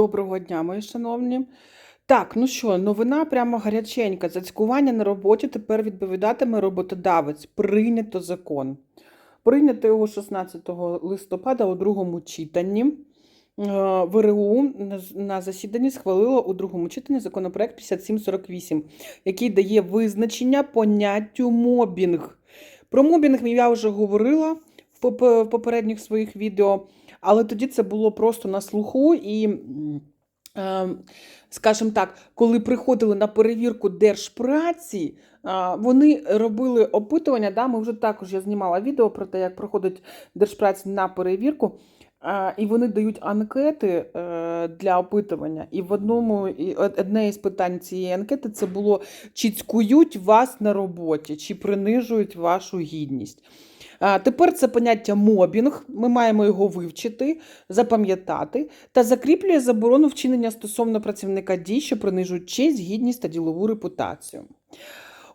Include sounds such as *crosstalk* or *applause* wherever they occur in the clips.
Доброго дня, мої шановні. Так, ну що, новина прямо гаряченька. За цькування на роботі тепер відповідатиме роботодавець. Прийнято закон. Прийнято його 16 листопада у другому читанні. Е, ВРУ на засіданні схвалило у другому читанні законопроект 5748, який дає визначення поняттю мобінг. Про мобінг я вже говорила в попередніх своїх відео. Але тоді це було просто на слуху і. е, Скажімо так, коли приходили на перевірку держпраці, вони робили опитування. Да, ми вже також я знімала відео про те, як проходить держпраці на перевірку, і вони дають анкети е, для опитування. І в одному і одне із питань цієї анкети це було: чи цькують вас на роботі, чи принижують вашу гідність. Тепер це поняття мобінг. Ми маємо його вивчити, запам'ятати та закріплює заборону вчинення стосовно працівника дій, що принижують честь, гідність та ділову репутацію.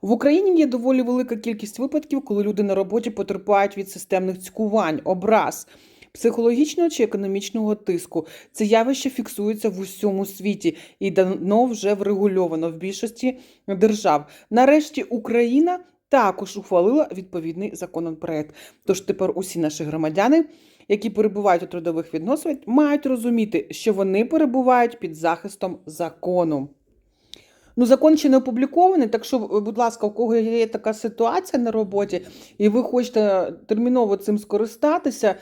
В Україні є доволі велика кількість випадків, коли люди на роботі потерпають від системних цькувань, образ, психологічного чи економічного тиску. Це явище фіксується в усьому світі і давно вже врегульовано в більшості держав. Нарешті Україна також ухвалила відповідний законопроект. Тож тепер усі наші громадяни, які перебувають у трудових відносинах, мають розуміти, що вони перебувають під захистом закону. Ну, закон ще не опублікований, так що, будь ласка, у кого є така ситуація на роботі, і ви хочете терміново цим скористатися,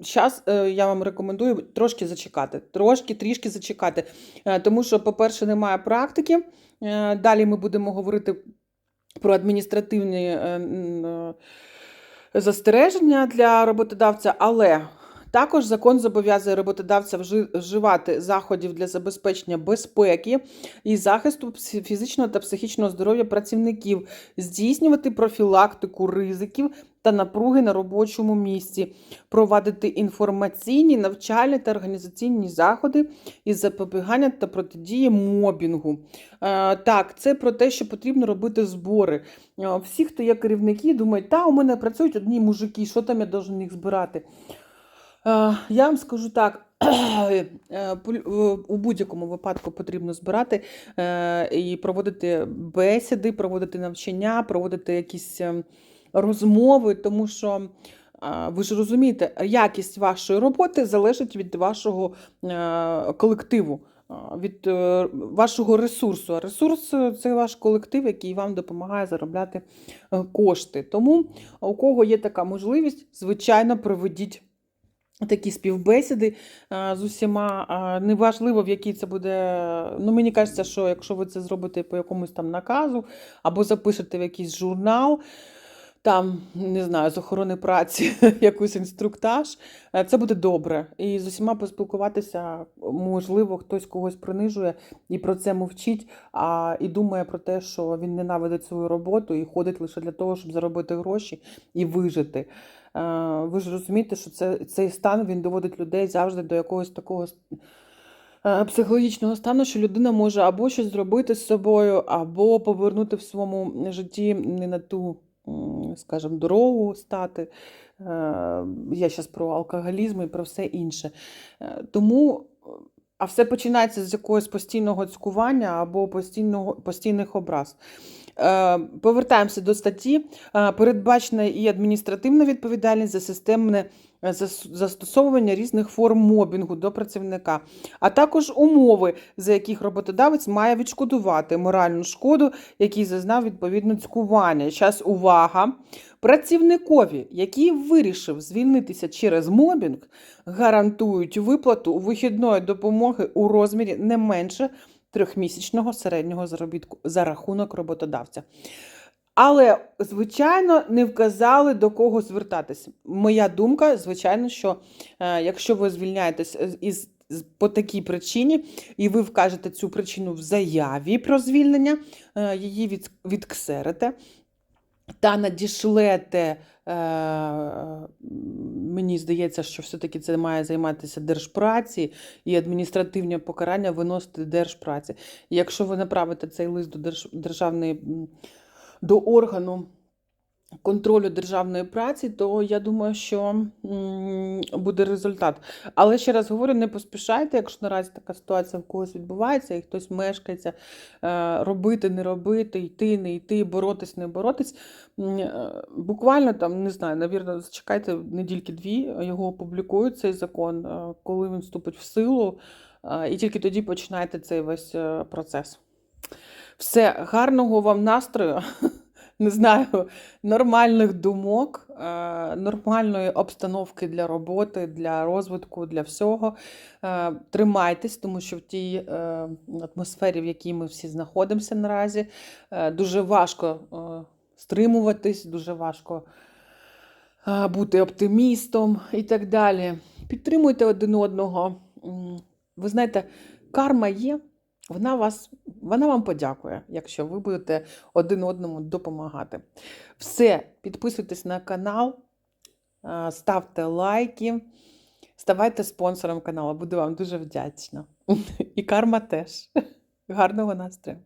зараз я вам рекомендую трошки зачекати, трошки трішки зачекати. Е, Тому що, по-перше, немає практики. Е, Далі ми будемо говорити про адміністративні е, е, застереження для роботодавця, але також закон зобов'язує роботодавця вжи- вживати заходів для забезпечення безпеки і захисту фізичного та психічного здоров'я працівників, здійснювати профілактику ризиків та напруги на робочому місці, провадити інформаційні, навчальні та організаційні заходи із запобігання та протидії мобінгу. Е, Так, це про те, що потрібно робити збори. Е, Всі, хто є керівники, думають, та у мене працюють одні мужики, що там я должен їх збирати. Е, Я вам скажу так. *clears throat* е, е, У будь-якому випадку потрібно збирати і проводити бесіди, проводити навчання, проводити якісь розмови, тому що ви ж розумієте, якість вашої роботи залежить від вашого колективу, від вашого ресурсу. А ресурс це ваш колектив, який вам допомагає заробляти кошти. Тому у кого є така можливість, звичайно, проведіть. Такі співбесіди з усіма, неважливо, в якій це буде. Ну, мені кажеться, що якщо ви це зробите по якомусь там наказу, або запишете в якийсь журнал, там, не знаю, з охорони праці, *laughs* якийсь інструктаж, е, це буде добре. І з усіма поспілкуватися, можливо, хтось когось принижує і про це мовчить, а і думає про те, що він ненавидить свою роботу і ходить лише для того, щоб заробити гроші і вижити. Е, Ви ж розумієте, що це, цей стан він доводить людей завжди до якогось такого е, психологічного стану, що людина може або щось зробити з собою, або повернути в своєму житті не на ту, скажімо, дорогу стати. Е, Я зараз про алкоголізм і про все інше. Тому, а все починається з якогось постійного цькування або постійного, постійних образ. Е, Повертаємося до статті. Е, Передбачена і адміністративна відповідальність за системне е, застосовування різних форм мобінгу до працівника, а також умови, за яких роботодавець має відшкодувати моральну шкоду, який зазнав відповідно цькування. Зараз увага! Працівникові, який вирішив звільнитися через мобінг, гарантують виплату вихідної допомоги у розмірі не менше трьохмісячного середнього заробітку за рахунок роботодавця. Але, звичайно, не вказали до кого звертатись. Моя думка, звичайно, що е, якщо ви звільняєтесь із по такій причині, і ви вкажете цю причину в заяві про звільнення, е, її від, відксерите та надішлете. Е, мені здається, що все-таки це має займатися держпраці і адміністративне покарання виносити держпраці. І якщо ви направите цей лист до держ, державної до органу контролю державної праці, то я думаю, що буде результат. Але ще раз говорю, не поспішайте, якщо наразі така ситуація в когось відбувається, і хтось мешкається, е, робити, не робити, йти, не йти, боротись, не боротись. Е, Буквально там, не знаю, навірно, зачекайте недільки-дві, його опублікують цей закон, е, коли він вступить в силу, і тільки тоді починайте цей весь процес. Все, гарного вам настрою, не знаю, нормальних думок, е, нормальної обстановки для роботи, для розвитку, для всього. Е, Тримайтесь, тому що в тій е, атмосфері, в якій ми всі знаходимося наразі, дуже важко стримуватись, дуже важко бути оптимістом і так далі. Підтримуйте один одного. Ви знаєте, карма є, вона, вас, вона вам подякує, якщо ви будете один одному допомагати. Все, підписуйтесь на канал, ставте лайки, ставайте спонсором каналу. Буду вам дуже вдячна. *laughs* І карма теж. Гарного настрою!